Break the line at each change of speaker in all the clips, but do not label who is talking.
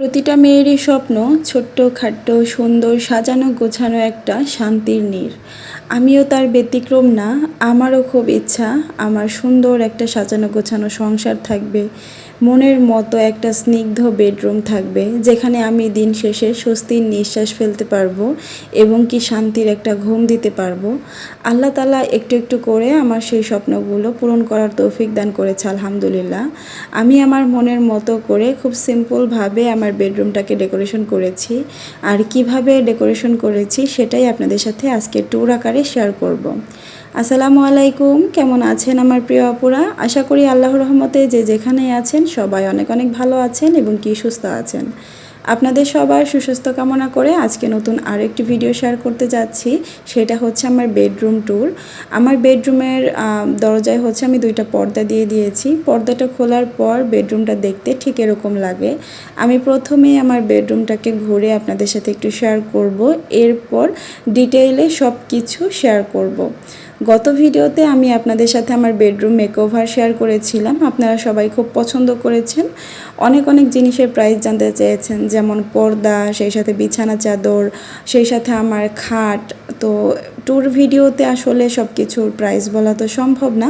প্রতিটা মেয়েরই স্বপ্ন, ছোট্ট, খাট্ট, সুন্দর, সাজানো, গোছানো একটা শান্তির নীর। আমিও তার ব্যতিক্রম না, আমারও খুব ইচ্ছা, আমার সুন্দর একটা সাজানো গোছানো সংসার থাকবে। মনের মতো একটা স্নিগ্ধ বেডরুম থাকবে, যেখানে আমি দিন শেষে স্বস্তির নিঃশ্বাস ফেলতে পারব এবং কি শান্তির একটা ঘুম দিতে পারব। আল্লাহ তালা একটু একটু করে আমার সেই স্বপ্নগুলো পূরণ করার তৌফিক দান করেছে, আলহামদুলিল্লাহ। আমি আমার মনের মতো করে খুব সিম্পলভাবে আমার বেডরুমটাকে ডেকোরেশন করেছি। আর কীভাবে ডেকোরেশন করেছি সেটাই আপনাদের সাথে আজকে ট্যুর আকারে শেয়ার করব। আসসালামু আলাইকুম। কেমন আছেন আমার প্রিয় আপুরা? আশা করি আল্লাহর রহমতে যে যেখানেই আছেন, সবাই অনেক অনেক ভালো আছেন এবং কি সুস্থ আছেন। আপনাদের সবার সুস্বাস্থ্য কামনা করে আজকে নতুন আরও একটি ভিডিও শেয়ার করতে যাচ্ছি। সেটা হচ্ছে আমার বেডরুম ট্যুর আমার বেডরুমের দরজায় হচ্ছে আমি দুইটা পর্দা দিয়ে দিয়েছি। পর্দাটা খোলার পর বেডরুমটা দেখতে ঠিক এরকম লাগে। আমি প্রথমে আমার বেডরুমটাকে ঘুরে আপনাদের সাথে একটু শেয়ার করব। এরপর ডিটেইলে সব কিছু শেয়ার করব। গত ভিডিওতে আমি আপনাদের সাথে আমার বেডরুম মেকওভার শেয়ার করেছিলাম। আপনারা সবাই খুব পছন্দ করেছেন। অনেক অনেক জিনিসের প্রাইস জানতে চেয়েছেন, যেমন পর্দা, সেই সাথে বিছানা চাদর, সেই সাথে আমার খাট। তো ট্যুর ভিডিওতে আসলে সব কিছুর প্রাইস বলা তো সম্ভব না।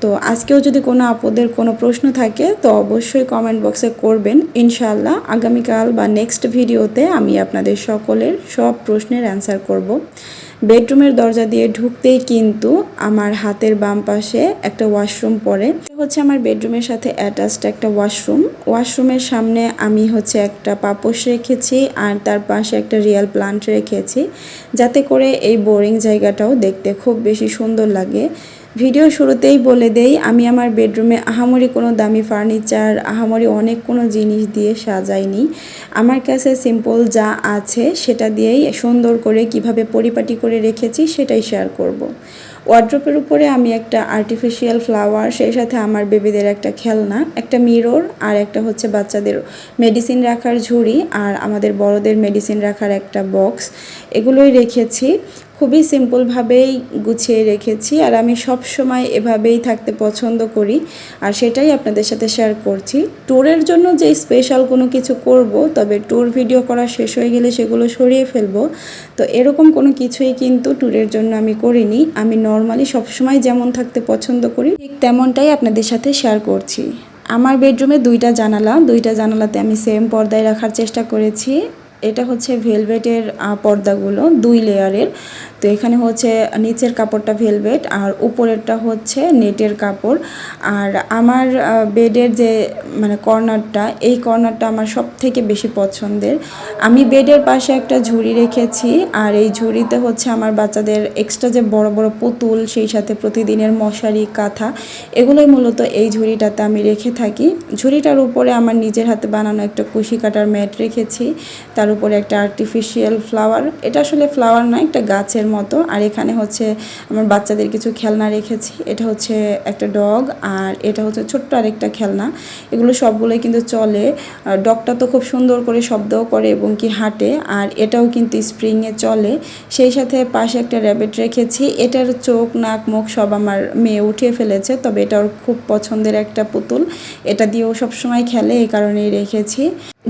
তো আজকেও যদি কোনো আপদের কোনো প্রশ্ন থাকে, তো অবশ্যই কমেন্ট বক্সে করবেন। ইনশাআল্লাহ আগামীকাল বা নেক্সট ভিডিওতে আমি আপনাদের সকলের সব প্রশ্নের অ্যান্সার করব। বেডরুমের দরজা দিয়ে ঢুকতেই কিন্তু আমার হাতের বাম পাশে একটা ওয়াশরুম পড়ে। হচ্ছে আমার বেডরুমের সাথে অ্যাটাচড একটা ওয়াশরুম। ওয়াশরুমের সামনে আমি হচ্ছে একটা পাপোশ রেখেছি আর তার পাশে একটা রিয়াল প্লান্ট রেখেছি, যাতে করে এই বোরিং জায়গাটাও দেখতে খুব বেশি সুন্দর লাগে। ভিডিও শুরুতেই বলে দেই, আমি আমার বেডরুমে আহামরি কোনো দামি ফার্নিচার, আহামরি অনেক কোনো জিনিস দিয়ে সাজাইনি। আমার কাছে সিম্পল যা আছে সেটা দিয়েই সুন্দর করে কীভাবে পরিপাটি করে রেখেছি সেটাই শেয়ার করব। ওয়ার্ড্রপের উপরে আমি একটা আর্টিফিশিয়াল ফ্লাওয়ার সেই সাথে আমার বেবিদের একটা খেলনা, একটা মিরর আর একটা হচ্ছে বাচ্চাদের মেডিসিন রাখার ঝুড়ি আর আমাদের বড়দের মেডিসিন রাখার একটা বক্স এগুলোই রেখেছি। খুবই সিম্পলভাবেই গুছিয়ে রেখেছি আর আমি সব সময় এভাবেই থাকতে পছন্দ করি। আর সেটাই আপনাদের সাথে শেয়ার করছি। ট্যুরের জন্য যে স্পেশাল কোনো কিছু করব, তবে ট্যুর ভিডিও করা শেষ হয়ে গেলে সেগুলো সরিয়ে ফেলব। তো এরকম কোনো কিছুই কিন্তু ট্যুরের জন্য আমি করিনি। আমি নর্মালি সবসময় যেমন থাকতে পছন্দ করি, ঠিক তেমনটাই আপনাদের সাথে শেয়ার করছি। আমার বেডরুমে দুইটা জানালা, দুইটা জানালাতে আমি সেম পর্দায় রাখার চেষ্টা করেছি। এটা হচ্ছে ভেলভেটের পর্দাগুলো দুই লেয়ারের। তো এখানে হচ্ছে নিচের কাপড়টা ভেলভেট আর উপরেরটা হচ্ছে নেটের কাপড়। আর আমার বেডের যে মানে কর্নারটা, এই কর্নারটা আমার সব থেকে বেশি পছন্দের। আমি বেডের পাশে একটা ঝুড়ি রেখেছি আর এই ঝুড়িতে হচ্ছে আমার বাচ্চাদের এক্সট্রা যে বড় বড় পুতুল, সেই সাথে প্রতিদিনের মশারি, কাঁথা, এগুলোই মূলত এই ঝুড়িটাতে আমি রেখে থাকি। ঝুড়িটার উপরে আমার নিজের হাতে বানানো একটা কুশি কাটার ম্যাট রেখেছি। তার উপরে একটা আর্টিফিশিয়াল ফ্লাওয়ার এটা আসলে ফ্লাওয়ার নয়, একটা গাছের মতো। আর এখানে হচ্ছে আমার বাচ্চাদের কিছু খেলনা রেখেছি। এটা হচ্ছে একটা ডগ আর এটা হচ্ছে ছোট্ট আরেকটা খেলনা। এগুলো সবগুলোই কিন্তু চলে। ডগটা তো খুব সুন্দর করে শব্দও করে এবং কি হাঁটে। আর এটাও কিন্তু স্প্রিংয়ে চলে। সেই সাথে পাশে একটা র্যাবেট রেখেছি। এটার চোখ, নাক, মুখ সব আমার মেয়ে উঠিয়ে ফেলেছে। তবে এটা ওর খুব পছন্দের একটা পুতুল। এটা দিয়েও সবসময় খেলে, এই কারণেই রেখেছি।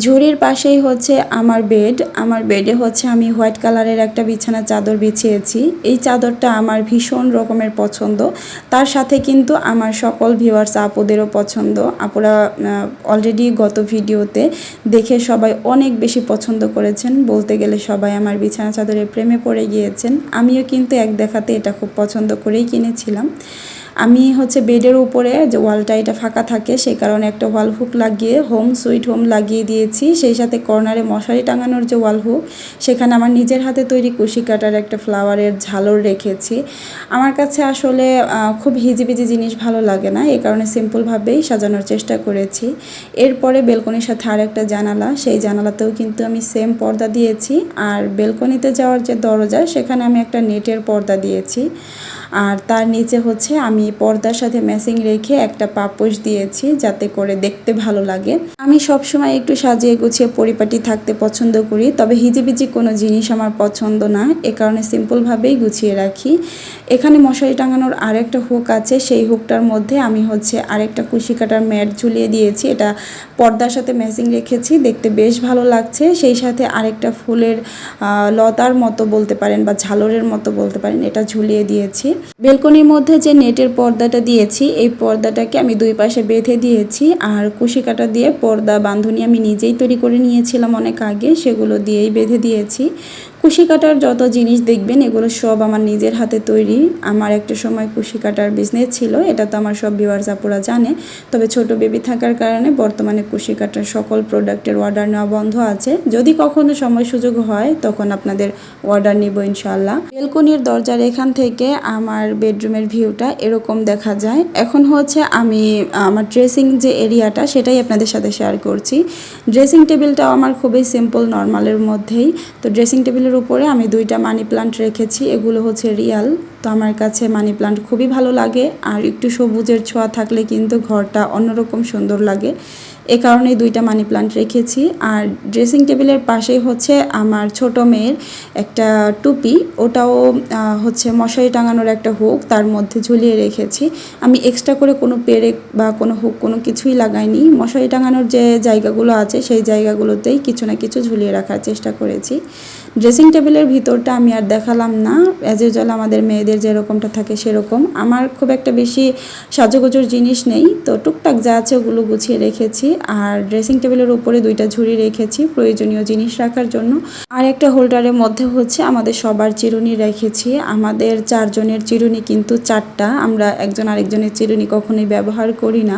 ঝুড়ির পাশেই হচ্ছে আমার বেড আমার বেডে হচ্ছে আমি হোয়াইট কালারের একটা বিছানা চাদর বিছিয়েছি। এই চাদরটা আমার ভীষণ রকমের পছন্দ। তার সাথে কিন্তু আমার সকল ভিউয়ার্স আপুদেরও পছন্দ। আপুরা অলরেডি গত ভিডিওতে দেখে সবাই অনেক বেশি পছন্দ করেছেন। বলতে গেলে সবাই আমার বিছানা চাদরের প্রেমে পড়ে গিয়েছেন। আমিও কিন্তু এক দেখাতে এটা খুব পছন্দ করেই কিনেছিলাম। আমি হচ্ছে বেডের উপরে যে ওয়ালটা এটা ফাঁকা থাকে, সেই কারণে একটা ওয়াল হুক লাগিয়ে, হোম সুইট হোম লাগিয়ে দিয়েছি। সেই সাথে কর্নারে মশারি টাঙানোর যে ওয়াল হুক, সেখানে আমার নিজের হাতে তৈরি কুশি কাটার একটা ফ্লাওয়ারের ঝালর রেখেছি। আমার কাছে আসলে খুব হিজিবিজি জিনিস ভালো লাগে না এই কারণে সিম্পলভাবেই সাজানোর চেষ্টা করেছি। এরপরে বেলকনির সাথে আর একটা জানালা, সেই জানালাতেও কিন্তু আমি সেম পর্দা দিয়েছি। আর বেলকনিতে যাওয়ার যে দরজা, সেখানে আমি একটা নেটের পর্দা দিয়েছি। আর তার নিচে হচ্ছে আমি পর্দার সাথে ম্যাচিং রেখে একটা পাপোশ দিয়েছি যাতে করে দেখতে ভালো লাগে। আমি সবসময় একটু সাজিয়ে গুছিয়ে পরিপাটি থাকতে পছন্দ করি, তবে হিজিবিজি কোনো জিনিস আমার পছন্দ না। এ কারণে সিম্পলভাবেই গুছিয়ে রাখি। এখানে মশারি টাঙানোর আরেকটা হুক আছে, সেই হুকটার মধ্যে আমি হচ্ছে আরেকটা কুশি কাটার ম্যাট ঝুলিয়ে দিয়েছি। এটা পর্দার সাথে ম্যাচিং রেখেছি, দেখতে বেশ ভালো লাগছে। সেই সাথে আরেকটা ফুলের লতার মতো বলতে পারেন বা ঝালরের মতো বলতে পারেন, এটা ঝুলিয়ে দিয়েছি। বেলকনির মধ্যে যে নেটের পর্দাটা দিয়েছি, এই পর্দাটাকে আমি দুই পাশে বেঁধে দিয়েছি আর কুশি কাটা দিয়ে পর্দা বান্ধনী আমি নিজেই তৈরি করে নিয়েছিলাম অনেক আগে, সেগুলো দিয়েই বেঁধে দিয়েছি। কুশি কাটার যত জিনিস দেখবেন, এগুলো সব আমার নিজের হাতে তৈরি। আমার একটা সময় কুশি কাটার বিজনেস ছিল, এটা তো আমার সব ভিউয়ার্স আপুরা জানে। তবে ছোট বেবি থাকার কারণে বর্তমানে কুশি কাটার সকল প্রোডাক্টের অর্ডার নেওয়া বন্ধ আছে। যদি কখনো সময় সুযোগ হয়, তখন আপনাদের অর্ডার নিব ইনশাল্লাহ বেলকনির দরজার এখান থেকে আমার বেডরুমের ভিউটা এরকম দেখা যায়। এখন হচ্ছে আমি, আমার ড্রেসিং যে এরিয়াটা সেটাই আপনাদের সাথে শেয়ার করছি। ড্রেসিং টেবিলটাও আমার খুবই সিম্পল নর্মালের মধ্যেই। তো ড্রেসিং টেবিলের উপরে আমি দুইটা মানি প্লান্ট রেখেছি, এগুলো হচ্ছে রিয়াল। তো আমার কাছে মানি প্লান্ট খুবই ভালো লাগে, আর একটু সবুজের ছোঁয়া থাকলে কিন্তু ঘরটা অন্যরকম সুন্দর লাগে। এ কারণে দুইটা মানি প্লান্ট রেখেছি, আর ড্রেসিং টেবিলের পাশেই হচ্ছে আমার ছোট মেয়ের একটা টুপি, ওটাও হচ্ছে মশারি টাঙানোর একটা হুক তার মধ্যে ঝুলিয়ে রেখেছি। আমি এক্সট্রা করে কোনো পেরেক বা কোনো হুক কোনো কিছুই লাগাইনি, মশারি টাঙানোর যে জায়গাগুলো আছে সেই জায়গাগুলোতেই কিছু না কিছু ঝুলিয়ে রাখার চেষ্টা করেছি। ড্রেসিং টেবিলের ভিতরটা আমি আর দেখালাম না। অ্যাজ ইউজুয়াল আমাদের মেয়েদের যেরকমটা থাকে সেরকম। আমার খুব একটা বেশি সাজুগুজুর জিনিস নেই। তো টুকটাক যা আছে ওগুলো গুছিয়ে রেখেছি। আর ড্রেসিং টেবিলের উপরে দুইটা ঝুড়ি রেখেছি প্রয়োজনীয় জিনিস রাখার জন্য। আর একটা হোল্ডারের মধ্যে হচ্ছে আমাদের সবার চিরুনি রেখেছি। আমাদের চারজনের চিরুনি কিন্তু চারটা। আমরা একজন আরেকজনের চিরুনি কখনোই ব্যবহার করি না।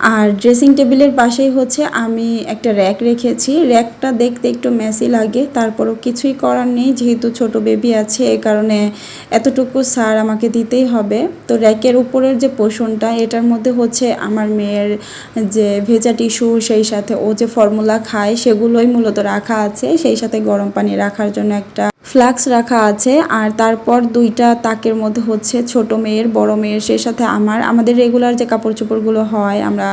আর ড্রেসিং টেবিলের পাশেই হচ্ছে আমি একটা র্যাক রেখেছি। র্যাকটা দেখতে একটু মেসি লাগে, তারপরও কিছুই করার নেই, যেহেতু ছোট বেবি আছে এই কারণে এতটুকু সার আমাকে দিতেই হবে। তো র্যাকের উপরের যে পোষণটা এটার মধ্যে হচ্ছে আমার মেয়ের যে ভেজা টিস্যু সেই সাথে ও যে ফর্মুলা খায়, সেগুলোই মূলত রাখা আছে। সেই সাথে গরম পানি রাখার জন্য একটা ফ্লাক্স রাখা আছে, আর তারপর দুইটা তাকের মধ্যে হচ্ছে ছোট মেয়ের, বড় মেয়ের, সেই সাথে আমার। আমাদের রেগুলার যে কাপড় চোপড়গুলো হয়, আমরা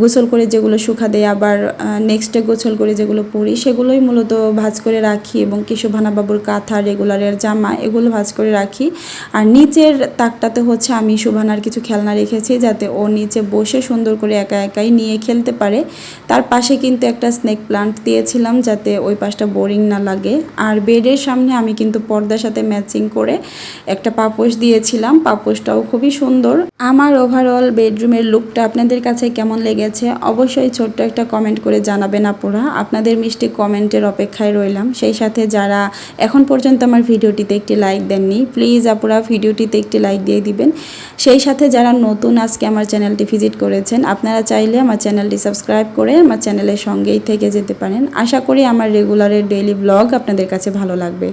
গোসল করে যেগুলো শুকা দেয় আবার নেক্সট ডে গোসল করে যেগুলো পরি, সেগুলোই মূলত ভাজ করে রাখি এবং কিশোভানা বাবুর কাঁথা রেগুলারের জামা, এগুলো ভাজ করে রাখি। আর নিচের তাকটাতে হচ্ছে আমি শোভানার কিছু খেলনা রেখেছি, যাতে ও নিচে বসে সুন্দর করে একা একাই নিয়ে খেলতে পারে। তার পাশে কিন্তু একটা স্নেক প্লান্ট দিয়েছিলাম, যাতে ওই পাশটা বোরিং না লাগে। আর বেডের সামনে আমি কিন্তু পর্দার সাথে ম্যাচিং করে একটা পাপোশ দিয়েছিলাম। পাপোশটাও খুবই সুন্দর। আমার ওভারঅল বেডরুমের লুকটা আপনাদের কাছে কেমন লেগেছে? অবশ্যই ছোট্ট একটা কমেন্ট করে জানাবেন আপুরা। আপনাদের মিষ্টি কমেন্টের অপেক্ষায় রইলাম। সেই সাথে যারা এখন পর্যন্ত আমার ভিডিওটিতে একটি লাইক দেননি প্লিজ আপুরা ভিডিওটিতে একটি লাইক দিয়ে দিবেন। সেই সাথে যারা নতুন আজকে আমার চ্যানেলটি ভিজিট করেছেন, আপনারা চাইলে আমার চ্যানেলটি সাবস্ক্রাইব করে আমার চ্যানেলের সঙ্গেই থেকে যেতে পারেন। আশা করি আমার রেগুলারের ডেইলি ব্লগ আপনাদের কাছে ভালো লাগবে।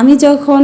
আমি যখন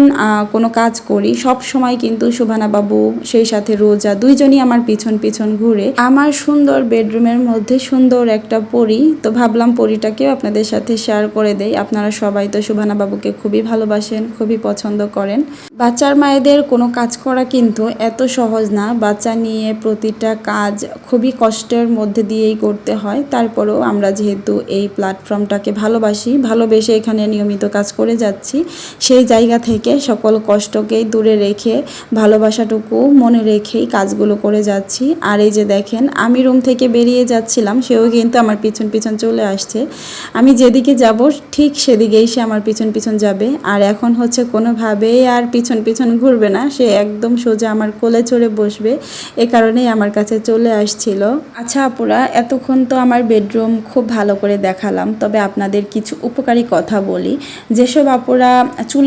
কোনো কাজ করি, সব সময় কিন্তু শোভানা বাবু, সেই সাথে রোজা, দুইজনই আমার পিছন পিছন ঘুরে আমার সুন্দর বেডরুমের মধ্যে সুন্দর একটা পরি, তো ভাবলাম পরিটাকেও আপনাদের সাথে শেয়ার করে দেই। আপনারা সবাই তো শোভানা বাবুকে খুবই ভালোবাসেন, খুবই পছন্দ করেন। বাচ্চার মায়েদের কোনো কাজ করা কিন্তু এত সহজ না। বাচ্চা নিয়ে প্রতিটা কাজ খুবই কষ্টের মধ্যে দিয়েই করতে হয়। তারপরেও আমরা যেহেতু এই প্ল্যাটফর্মটাকে ভালোবাসি, ভালোবেসে এখানে নিয়মিত কাজ করে যাচ্ছি, সেই জায়গা থেকে সকল কষ্টকেই দূরে রেখে, ভালোবাসাটুকু মনে রেখেই কাজগুলো করে যাচ্ছি। আর এই যে দেখেন, আমি রুম থেকে বেরিয়ে যাচ্ছিলাম, সেও কিন্তু আমার পিছন পিছন চলে আসছে। আমি যেদিকে যাব, ঠিক সেদিকেই সে আমার পিছন পিছন যাবে। আর এখন হচ্ছে কোনোভাবেই আর পিছন পিছন ঘুরবে না, সে একদম সোজা আমার কোলে চড়ে বসবে। এ কারণেই আমার কাছে চলে আসছিল। আচ্ছা আপুরা, এতক্ষণ তো আমার বেডরুম খুব ভালো করে দেখালাম, তবে আপনাদের কিছু উপকারী কথা বলি। যেসব আপুরা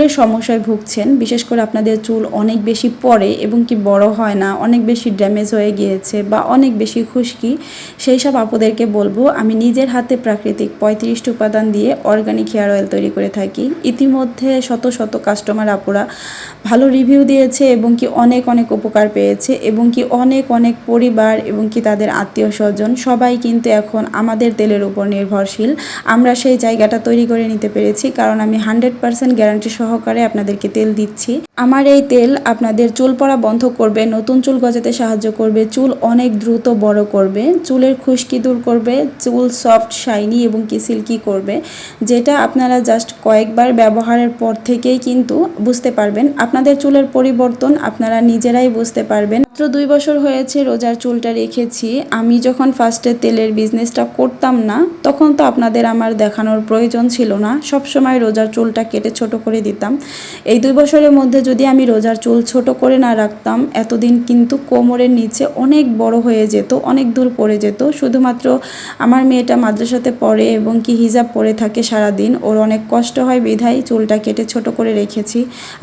চুলের সমস্যায় ভুগছেন, বিশেষ করে আপনাদের চুল অনেক বেশি পড়ে এবং কি বড় হয় না, অনেক বেশি ড্যামেজ হয়ে গিয়েছে বা অনেক বেশি খুশকি, সেই সব আপুদেরকে বলব, আমি নিজের হাতে প্রাকৃতিক পঁয়ত্রিশটি উপাদান দিয়ে অর্গানিক হেয়ার অয়েল তৈরি করে থাকি। ইতিমধ্যে শত শত কাস্টমার আপুরা ভালো রিভিউ দিয়েছে এবং কি অনেক অনেক উপকার পেয়েছে এবং কি অনেক অনেক পরিবার এবং কি তাদের আত্মীয় স্বজন সবাই কিন্তু এখন আমাদের তেলের উপর নির্ভরশীল। আমরা সেই জায়গাটা তৈরি করে নিতে পেরেছি, কারণ আমি হান্ড্রেড পার্সেন্ট গ্যারান্টি সহকারে আপনাদেরকে তেল দিচ্ছি। আমার এই তেল আপনাদের চুল পড়া বন্ধ করবে, নতুন চুল গজাতে সাহায্য করবে, চুল অনেক দ্রুত বড় করবে, চুলের খুশকি দূর করবে, চুল সফট শাইনি এবং কি সিল্কি করবে, যেটা আপনারা জাস্ট কয়েকবার ব্যবহারের পর থেকেই কিন্তু বুঝতে পারবেন। আপনাদের চুলের পরিবর্তন আপনারা নিজেরাই বুঝতে পারবেন। মাত্র দুই বছর হয়েছে রোজার চুলটা রেখেছি। আমি যখন ফার্স্টে তেলের বিজনেসটা করতাম না, তখন তো আপনাদের আমার দেখানোর প্রয়োজন ছিল না। সব সময় রোজার চুলটা কেটে ছোট করে দিতাম। এই দুই বছরের মধ্যে যদি আমি রোজার চুল ছোট করে না রাখতাম, এতদিন কিন্তু কোমরের নিচে অনেক বড় হয়ে যেত, অনেক দূর পড়ে যেত। শুধুমাত্র আমার মেয়েটা মাদ্রাসাতে পড়ে এবং কি হিজাব পরে থাকে সারা দিন ওর অনেক কষ্ট হয় বিধায় চুলটা কেটে ছোট করে রেখেছি।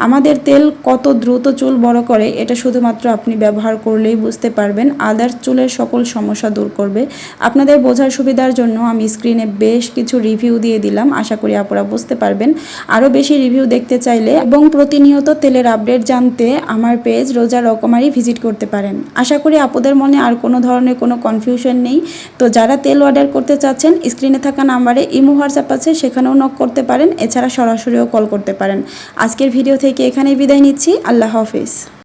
আমাদের তেল কত দ্রুত চুল বড় করে, এটা শুধুমাত্র আপনি ব্যবহার করলেই বুঝতে পারবেন। আদার চুলের সকল সমস্যা দূর করবে। আপনাদের বোঝার সুবিধার জন্য আমি স্ক্রিনে বেশ কিছু রিভিউ দিয়ে দিলাম, আশা করি আপনারা বুঝতে পারবেন। আরও বেশি রিভিউ দেখতে চাইলে এবং প্রতিনিয়ত তেলের আপডেট জানতে আমার পেজ রোজা রকমারি ভিজিট করতে পারেন। আশা করি আপনাদের মনে আর কোনো ধরনের কোনো কনফিউশন নেই। তো যারা তেল অর্ডার করতে চাচ্ছেন স্ক্রিনে থাকা নাম্বারে ইমো, হোয়াটসঅ্যাপ আছে, সেখানেও নক করতে পারেন। এছাড়া সরাসরিও কল করতে পারেন। আজকের ভিডিও থেকে এখানেই বিদায় নিচ্ছি। আল্লাহ হাফিজ।